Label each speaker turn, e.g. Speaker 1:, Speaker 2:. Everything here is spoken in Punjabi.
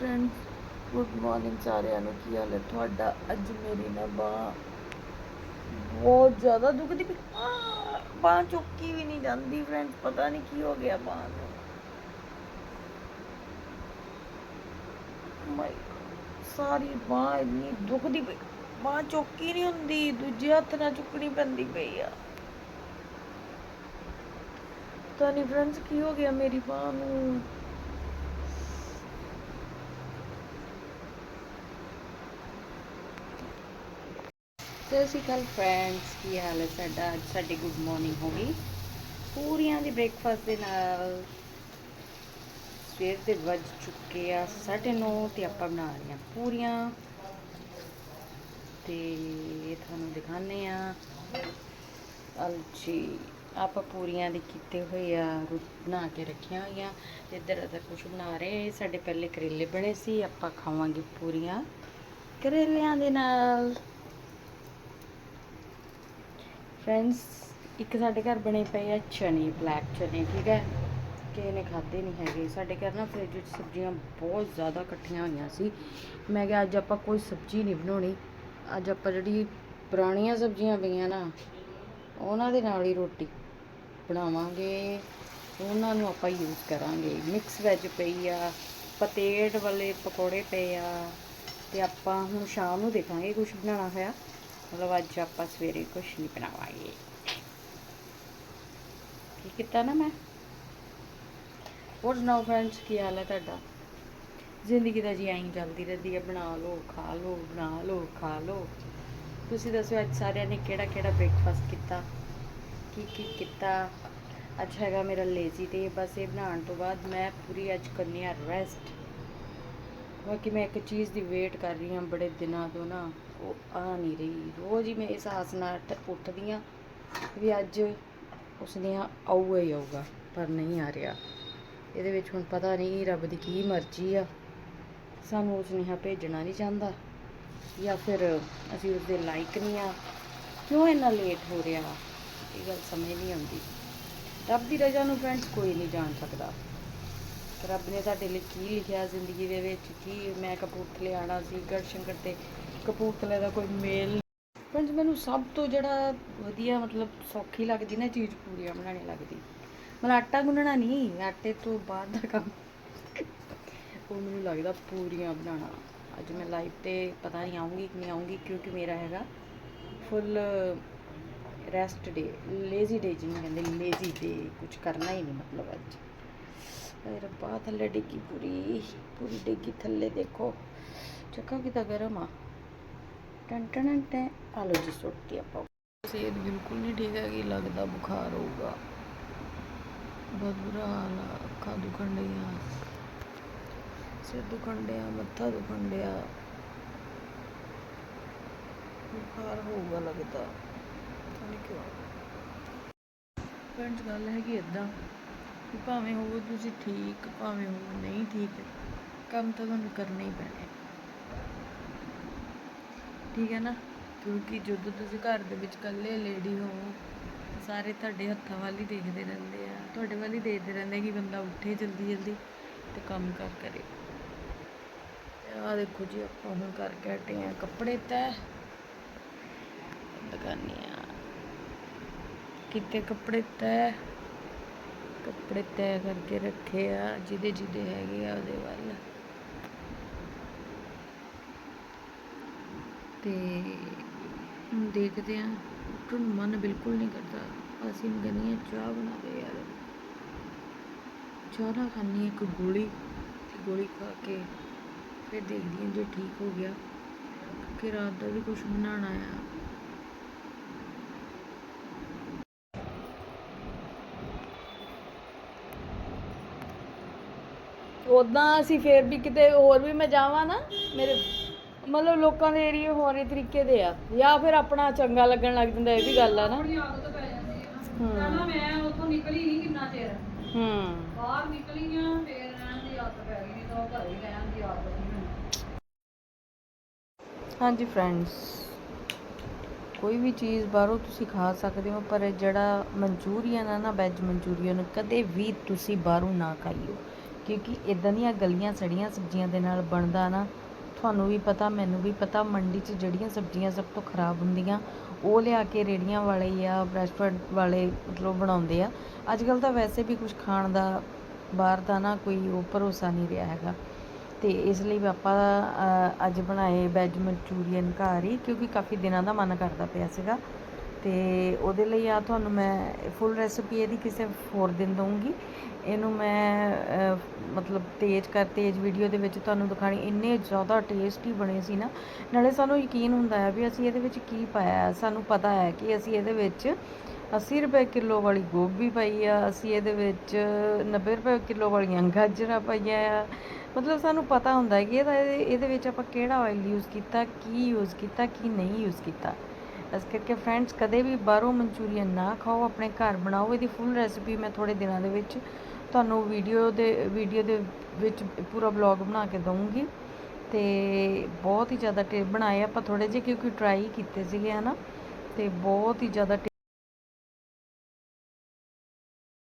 Speaker 1: ਫਰੈਂਡਸ ਗੁੱਡ ਮਾਰਨਿੰਗ ਸਾਰਿਆਂ ਨੂੰ ਕੀ ਹਾਲ ਹੈ? ਤੁਹਾਡਾ ਅੱਜ ਮੇਰੀ ਨਾ ਬਾਂਹ ਬਹੁਤ ਜ਼ਿਆਦਾ ਦੁਖਦੀ ਪਈ। ਆਹ, ਬਾਂਹ ਚੁੱਕੀ ਵੀ ਨਹੀਂ ਜਾਂਦੀ ਫਰੈਂਡਸ ਪਤਾ ਨਹੀਂ ਕੀ ਹੋ ਗਿਆ ਬਾਂਹ ਨੂੰ। oh ਮਾਈ ਸਾਰੀ ਬਾਂਹ ਇੰਨੀ ਦੁਖਦੀ ਪਈ। ਬਾਂਹ ਚੁੱਕੀ ਨਹੀਂ ਹੁੰਦੀ ਦੂਜੇ ਹੱਥ ਨਾਲ ਚੁੱਕਣੀ ਪੈਂਦੀ ਪਈ ਆ। ਤਾਂ ਨਹੀਂ ਫਰੈਂਡਸ ਕੀ ਹੋ ਗਿਆ ਮੇਰੀ ਬਾਂਹ ਨੂੰ।
Speaker 2: ਸਤਿ ਸ਼੍ਰੀ ਅਕਾਲ ਫਰੈਂਡਸ ਕੀ ਹਾਲ ਹੈ ਸਾਡਾ? ਅੱਜ ਸਾਡੀ ਗੁੱਡ ਮਾਰਨਿੰਗ ਹੋ ਗਈ। ਪੂਰੀਆਂ ਦੀ ਬ੍ਰੇਕਫਾਸਟ ਦੇ ਨਾਲ ਸਵੇਰ ਦੇ ਵੱਜ ਚੁੱਕੇ ਆ 9:30 ਤੇ ਆਪਾਂ ਬਣਾ ਰਹੇ ਹਾਂ ਪੂਰੀਆਂ। ਤੇ ਇਹ ਤੁਹਾਨੂੰ ਦਿਖਾਣੇ ਆ ਅਲਚੀ ਆਪਾਂ ਪੂਰੀਆਂ ਦੇ ਕੀਤੇ ਹੋਏ ਆ, ਰੋ- ਬਣਾ ਕੇ ਰੱਖੀਆਂ ਹੋਈਆਂ। ਇੱਧਰ ਅਦਰ ਕੁਝ ਬਣਾ ਰਹੇ, ਸਾਡੇ ਪਹਿਲੇ ਕਰੇਲੇ ਬਣੇ ਸੀ, ਆਪਾਂ ਖਾਵਾਂਗੇ ਪੂਰੀਆਂ। ਕਰੇਲਿਆਂ ਦੇ ਨਾਲ ਫਰੈਂਡਸ ਇੱਕ ਸਾਡੇ ਘਰ ਬਣੇ ਪਏ ਆ ਚਨੇ ਬਲੈਕ ਚਨੇ, ਠੀਕ ਹੈ? ਕਿ ਨੇ ਖਾਦੇ ਨਹੀਂ ਹੈਗੇ। ਸਾਡੇ ਘਰ ਨਾ ਫ੍ਰਿਜ ਵਿੱਚ ਸਬਜ਼ੀਆਂ ਬਹੁਤ ਜ਼ਿਆਦਾ ਇਕੱਠੀਆਂ ਹੋਈਆਂ ਸੀ। ਮੈਂ ਕਿਹਾ, ਅੱਜ ਆਪਾਂ ਕੋਈ ਸਬਜ਼ੀ ਨਹੀਂ ਬਣਾਉਣੀ। ਅੱਜ ਆਪਾਂ ਜਿਹੜੀ ਪੁਰਾਣੀਆਂ ਸਬਜ਼ੀਆਂ ਪਈਆਂ ਨਾ, ਉਹਨਾਂ ਦੇ ਨਾਲ ਹੀ ਰੋਟੀ ਬਣਾਵਾਂਗੇ। ਉਹਨਾਂ ਨੂੰ ਆਪਾਂ ਯੂਜ਼ ਕਰਾਂਗੇ। ਮਿਕਸ ਵੈਜ ਪਈ ਆ ਪਤੇੜ ਵਾਲੇ ਪਕੌੜੇ ਪਏ ਆ, ਤੇ ਆਪਾਂ ਹੁਣ ਸ਼ਾਮ ਨੂੰ ਦੇਖਾਂਗੇ ਕੁਝ ਬਣਾਉਣਾ ਹੋਇਆ। ਮਤਲਬ ਅੱਜ ਆਪਾਂ ਸਵੇਰੇ ਕੁਝ ਨਹੀਂ ਬਣਾਵਾਂਗੇ। ਕੀ ਕੀਤਾ ਨਾ ਮੈਂ? ਹੋਰ ਸੁਣਾਓ ਫਰੈਂਡਸ ਕੀ ਹਾਲ ਹੈ ਤੁਹਾਡਾ? ਜ਼ਿੰਦਗੀ ਦਾ ਜੀ ਐਂ ਚੱਲਦੀ ਰਹਿੰਦੀ ਹੈ, ਬਣਾ ਲਓ, ਖਾ ਲਓ, ਬਣਾ ਲਓ, ਖਾ ਲਓ। ਤੁਸੀਂ ਦੱਸੋ ਅੱਜ ਸਾਰਿਆਂ ਨੇ ਕਿਹੜਾ ਕਿਹੜਾ ਬ੍ਰੇਕਫਾਸਟ ਕੀਤਾ? ਕੀ ਕੀ ਕੀਤਾ? ਅੱਜ ਹੈਗਾ ਮੇਰਾ ਲੇਜ਼ੀ ਤੇ ਬਸ ਇਹ ਬਣਾਉਣ ਤੋਂ ਬਾਅਦ ਮੈਂ ਪੂਰੀ ਅੱਜ ਕਰਨੀ ਆ ਰੈਸਟ ਬਾਕੀ ਮੈਂ ਇੱਕ ਚੀਜ਼ ਦੀ ਵੇਟ ਕਰ ਰਹੀ ਹਾਂ ਬੜੇ ਦਿਨਾਂ ਤੋਂ ਨਾ। ਉਹ ਆ ਨਹੀਂ ਰਹੀ। ਰੋਜ਼ ਹੀ ਮੈਂ ਇਸ ਆਸ ਨਾਲ ਟ- ਉੱਠਦੀ ਹਾਂ ਵੀ ਅੱਜ ਉਸ ਦੀਆਂ ਆਊਗਾ ਹੀ ਆਊਗਾ, ਪਰ ਨਹੀਂ ਆ ਰਿਹਾ। ਇਹਦੇ ਵਿੱਚ ਹੁਣ ਪਤਾ ਨਹੀਂ ਰੱਬ ਦੀ ਕੀ ਮਰਜ਼ੀ ਆ। ਸਾਨੂੰ ਉਸ ਸੁਨੇਹਾ ਭੇਜਣਾ ਨਹੀਂ ਚਾਹੁੰਦਾ। ਜਾਂ ਫਿਰ ਅਸੀਂ ਉਸ ਦੇ ਲਾਇਕ ਨਹੀਂ ਆ। ਕਿਉਂ ਇੰਨਾ ਲੇਟ ਹੋ ਰਿਹਾ? ਇਹ ਗੱਲ ਸਮਝ ਨਹੀਂ ਆਉਂਦੀ। ਰੱਬ ਦੀ ਰਜ਼ਾ ਨੂੰ ਫਰੈਂਡਸ ਕੋਈ ਨਹੀਂ ਜਾਣ ਸਕਦਾ। ਰੱਬ ਨੇ ਸਾਡੇ ਲਈ ਕੀ ਲਿਖਿਆ ਜ਼ਿੰਦਗੀ ਦੇ ਵਿੱਚ? ਕੀ ਮੈਂ ਕਪੂਰਥਲੇ ਆਣਾ ਸੀ ਗੜਸ਼ੰਕਰ ਤੇ ਕਪੂਰਥਲੇ ਦਾ ਕੋਈ ਮੇਲ ਫਰੈਂਡਸ ਮੈਨੂੰ ਸਭ ਤੋਂ ਜਿਹੜਾ ਵਧੀਆ ਮਤਲਬ ਸੌਖੀ ਲੱਗਦੀ ਨਾ ਚੀਜ਼ ਪੂਰੀਆਂ ਬਣਾਉਣੀ ਲੱਗਦੀ। ਮਤਲਬ ਆਟਾ ਗੁੰਨਣਾ ਨਹੀਂ, ਆਟੇ ਤੋਂ ਬਾਅਦ ਦਾ ਕੰਮ। ਉਹ ਮੈਨੂੰ ਲੱਗਦਾ ਪੂਰੀਆਂ ਬਣਾਉਣਾ। ਅੱਜ ਮੈਂ ਲਾਈਵ ਤੇ ਪਤਾ ਨਹੀਂ ਆਉਂਗੀ ਕਿ ਨਹੀਂ ਆਉਂਗੀ ਕਿਉਂਕਿ ਮੇਰਾ ਹੈਗਾ ਫੁੱਲ ਰੈਸਟ ਡੇ ਲੇਜ਼ੀ ਡੇ ਜਿਹਨੂੰ ਕਹਿੰਦੇ ਲੇਜ਼ੀ ਡੇ ਕੁਝ ਕਰਨਾ ਹੀ ਨਹੀਂ ਮਤਲਬ ਅੱਜ। ਹਾਏ ਰੱਬਾ, ਥੱਲੇ ਡਿੱਗੀ ਪੂਰੀ ਪੂਰੀ ਡਿੱਗੀ ਥੱਲੇ ਦੇਖੋ। ਚੱਕਾ ਕਿਤਾ ਗਰਮ ਆ। ਟਨ ਟਨ ਆਲੂ ਜੀ ਸੁੱਟੀ ਆਪਾਂ
Speaker 1: ਸਿਹਤ ਬਿਲਕੁਲ ਨਹੀਂ ਠੀਕ ਹੈਗੀ, ਲੱਗਦਾ ਬੁਖਾਰ ਹੋਊਗਾ। ਬਹੁਤ ਬੁਰਾ ਹਾਲ ਆ, ਅੱਖਾਂ ਦੁਖਣ ਡਈਆਂ। ਸਿਰ ਦੁਖਣ ਡਿਆ, ਮੱਥਾ ਦੁਖਣ ਡਿਆ। ਬੁਖਾਰ ਹੋਊਗਾ ਲੱਗਦਾ, ਪਤਾ ਨਹੀਂ ਕਿਉਂ। ਫਰੈਂਡਸ ਗੱਲ ਹੈਗੀ ਇਦਾਂ ਕਿ ਭਾਵੇਂ ਹੋਵੋ ਤੁਸੀਂ ਠੀਕ, ਭਾਵੇਂ ਹੋਵੋ ਨਹੀਂ ਠੀਕ, ਕੰਮ ਤਾਂ ਤੁਹਾਨੂੰ ਕਰਨਾ ਹੀ ਪੈਣਾ। ਠੀਕ ਹੈ ਨਾ? ਕਿਉਂਕਿ ਜਦੋਂ ਤੁਸੀਂ ਘਰ ਦੇ ਵਿੱਚ ਇਕੱਲੇ ਲੇਡੀ ਹੋ, ਸਾਰੇ ਤੁਹਾਡੇ ਹੱਥਾਂ ਵੱਲ ਹੀ ਦੇਖਦੇ ਰਹਿੰਦੇ ਆ। ਤੁਹਾਡੇ ਵੱਲ ਹੀ ਦੇਖਦੇ ਰਹਿੰਦੇ ਕਿ ਬੰਦਾ ਉੱਠੇ ਜਲਦੀ ਜਲਦੀ ਤੇ ਕੰਮ ਕਰ ਕਰੇ। ਆ ਦੇਖੋ ਜੀ, ਆਪਾਂ ਹੁਣ ਕਰਕੇ ਹਟੇ ਆ। ਕੱਪੜੇ ਤੈ ਲਗਾਨੀ ਆ। ਕਿਤੇ ਕੱਪੜੇ ਤੈ? ਕੱਪੜੇ ਤੈ ਕਰਕੇ ਰੱਖੇ ਆ ਜਿਹਦੇ ਜਿਹਦੇ ਹੈਗੇ ਆ ਉਹਦੇ ਵੱਲ। ਤੇ ਹੁਣ ਦੇਖਦੇ ਹਾਂ। ਉੱਠਣ ਨੂੰ ਮਨ ਬਿਲਕੁਲ ਨਹੀਂ ਕਰਦਾ। ਅਸੀਂ ਨੂੰ ਕਹਿੰਦੀ ਆ ਚਾਹ ਬਣਾ ਦੇ ਯਾਰ। ਚਾਹ ਨਾ ਖਾਣੀ ਇੱਕ ਗੋਲੀ। ਤੇ ਗੋਲੀ ਖਾ ਕੇ ਫਿਰ ਦੇਖਦੀ ਹਾਂ ਜੇ ਠੀਕ ਹੋ ਗਿਆ। ਕਿ ਰਾਤ ਦਾ ਵੀ ਕੁਝ ਬਣਾਉਣਾ ਆ। ਉਦਾਂ ਅਸੀਂ ਫੇਰ ਵੀ ਕਿਤੇ ਹੋਰ ਵੀ ਮੈਂ ਜਾਵਾਂ ਨਾ, ਮੇਰੇ ਮਤਲਬ ਲੋਕਾਂ ਦੇ ਏਰੀਏ ਹੋਰ ਹੀ ਤਰੀਕੇ ਦੇ ਆ। ਜਾਂ ਫਿਰ ਆਪਣਾ ਚੰਗਾ ਲੱਗਣ ਲੱਗ ਜਾਂਦਾ ਇਹ ਵੀ ਗੱਲ ਆ ਨਾ।
Speaker 3: ਥੋੜੀ ਆਦਤ ਪੈ ਜਾਂਦੀ ਹੈ
Speaker 1: ਹੂੰ।
Speaker 3: ਪਹਿਲਾਂ ਮੈਂ ਉੱਥੋਂ ਨਿਕਲੀ ਨਹੀਂ ਕਿੰਨਾ ਚਿਰ।
Speaker 1: ਹੂੰ।
Speaker 3: ਬਾਹਰ ਨਿਕਲੀ ਆ ਫੇਰ ਰਹਿਣ ਦੀ ਆਦਤ ਪੈ ਗਈ ਨਹੀਂ ਤਾਂ ਉਹ ਘਰੇ ਹੀ ਰਹਿਣ ਦੀ ਆਦਤ ਨਹੀਂ ਮੈਨੂੰ
Speaker 1: ਹਾਂਜੀ ਫਰੈਂਡਸ ਕੋਈ ਵੀ ਚੀਜ਼ ਬਾਹਰੋਂ ਤੁਸੀਂ ਖਾ ਸਕਦੇ ਹੋ ਪਰ ਜਿਹੜਾ ਮਨਚੂਰੀਅਨ ਆ ਨਾ ਵੈਜ ਮਨਚੂਰੀਅਨ ਕਦੇ ਵੀ ਤੁਸੀਂ ਬਾਹਰੋਂ ਨਾ ਖਾਈਓ। ਕਿਉਂਕਿ ਇਦਾਂ ਦੀਆਂ ਗਲੀਆਂ ਸੜੀਆਂ ਸਬਜ਼ੀਆਂ ਦੇ ਨਾਲ ਬਣਦਾ ਨਾ ਤੁਹਾਨੂੰ ਵੀ ਪਤਾ, ਮੈਨੂੰ ਵੀ ਪਤਾ, ਮੰਡੀ 'ਚ ਜਿਹੜੀਆਂ ਸਬਜ਼ੀਆਂ ਸਭ ਤੋਂ ਖਰਾਬ ਹੁੰਦੀਆਂ, ਉਹ ਲਿਆ ਕੇ ਰੇੜੀਆਂ ਵਾਲੇ ਜਾਂ ਰੈਸਟੋਰੈਂਟ ਵਾਲੇ ਮਤਲਬ ਬਣਾਉਂਦੇ ਆ। ਅੱਜ ਕੱਲ ਤਾਂ ਵੈਸੇ ਵੀ ਕੁਝ ਖਾਣ ਦਾ, ਬਾਹਰ ਦਾ ਨਾ ਕੋਈ ਉਹ ਭਰੋਸਾ ਨਹੀਂ ਰਿਹਾ ਹੈਗਾ। ਤੇ ਇਸ ਲਈ ਵੀ ਆਪਾਂ ਅੱਜ ਬਣਾਏ ਵੈਜ ਮਨਚੂਰੀਅਨ ਘਰ ਹੀ, ਕਿਉਂਕਿ ਕਾਫੀ ਦਿਨਾਂ ਦਾ ਮਨ ਕਰਦਾ ਪਿਆ ਸੀਗਾ। ਤੇ ਉਹਦੇ ਲਈ ਆ ਤੁਹਾਨੂੰ ਮੈਂ ਫੁੱਲ ਰੈਸਪੀ ਇਹਦੀ ਕਿਸੇ ਹੋਰ ਦਿਨ ਦਊਂਗੀ। ਇਹਨੂੰ ਮੈਂ ਮਤਲਬ ਤੇਜ਼ ਕਰ, ਤੇਜ਼ ਵੀਡੀਓ ਦੇ ਵਿੱਚ ਤੁਹਾਨੂੰ ਦਿਖਾਣੀ। ਇੰਨੇ ਜ਼ਿਆਦਾ ਟੇਸਟੀ ਬਣੇ ਸੀ ਨਾ। ਨਾਲੇ ਸਾਨੂੰ ਯਕੀਨ ਹੁੰਦਾ ਹੈ ਵੀ ਅਸੀਂ ਇਹਦੇ ਵਿੱਚ ਕੀ ਪਾਇਆ ਸਾਨੂੰ ਪਤਾ ਹੈ ਕਿ ਅਸੀਂ ਇਹਦੇ ਵਿੱਚ 80 ਰੁਪਏ ਕਿਲੋ ਵਾਲੀ ਗੋਭੀ ਪਾਈ ਆ। ਅਸੀਂ ਇਹਦੇ ਵਿੱਚ 90 ਰੁਪਏ ਕਿਲੋ ਵਾਲੀਆਂ ਗਾਜਰਾਂ ਪਾਈਆਂ ਆ। ਮਤਲਬ ਸਾਨੂੰ ਪਤਾ ਹੁੰਦਾ ਹੈ ਕਿ ਇਹਦਾ ਇਹਦੇ ਇਹਦੇ ਵਿੱਚ ਆਪਾਂ ਕਿਹੜਾ ਆਇਲ ਯੂਜ਼ ਕੀਤਾ, ਕੀ ਯੂਜ਼ ਕੀਤਾ, ਕੀ ਨਹੀਂ ਯੂਜ਼ ਕੀਤਾ। ਇਸ ਕਰਕੇ ਫਰੈਂਡਸ ਕਦੇ ਵੀ ਬਾਹਰੋਂ ਮਨਚੂਰੀਅਨ ਨਾ ਖਾਓ, ਆਪਣੇ ਘਰ ਬਣਾਓ। ਇਹਦੀ ਫੁੱਲ ਰੈਸਿਪੀ ਮੈਂ ਥੋੜੇ ਦਿਨਾਂ ਦੇ ਵਿੱਚ ਤੁਹਾਨੂੰ ਵੀਡੀਓ ਦੇ ਵੀਡੀਓ ਦੇ ਵਿੱਚ ਪੂਰਾ ਬਲੌਗ ਬਣਾ ਕੇ ਦਊਂਗੀ। ਤੇ ਬਹੁਤ ਹੀ ਜ਼ਿਆਦਾ ਟੇ ਬਣਾਏ ਆਪਾਂ ਥੋੜੇ ਜਿਹੇ ਕਿਉਂਕਿ ਟਰਾਈ ਕੀਤੇ ਸੀਗੇ, ਹਨਾ। ਤੇ ਬਹੁਤ ਹੀ ਜ਼ਿਆਦਾ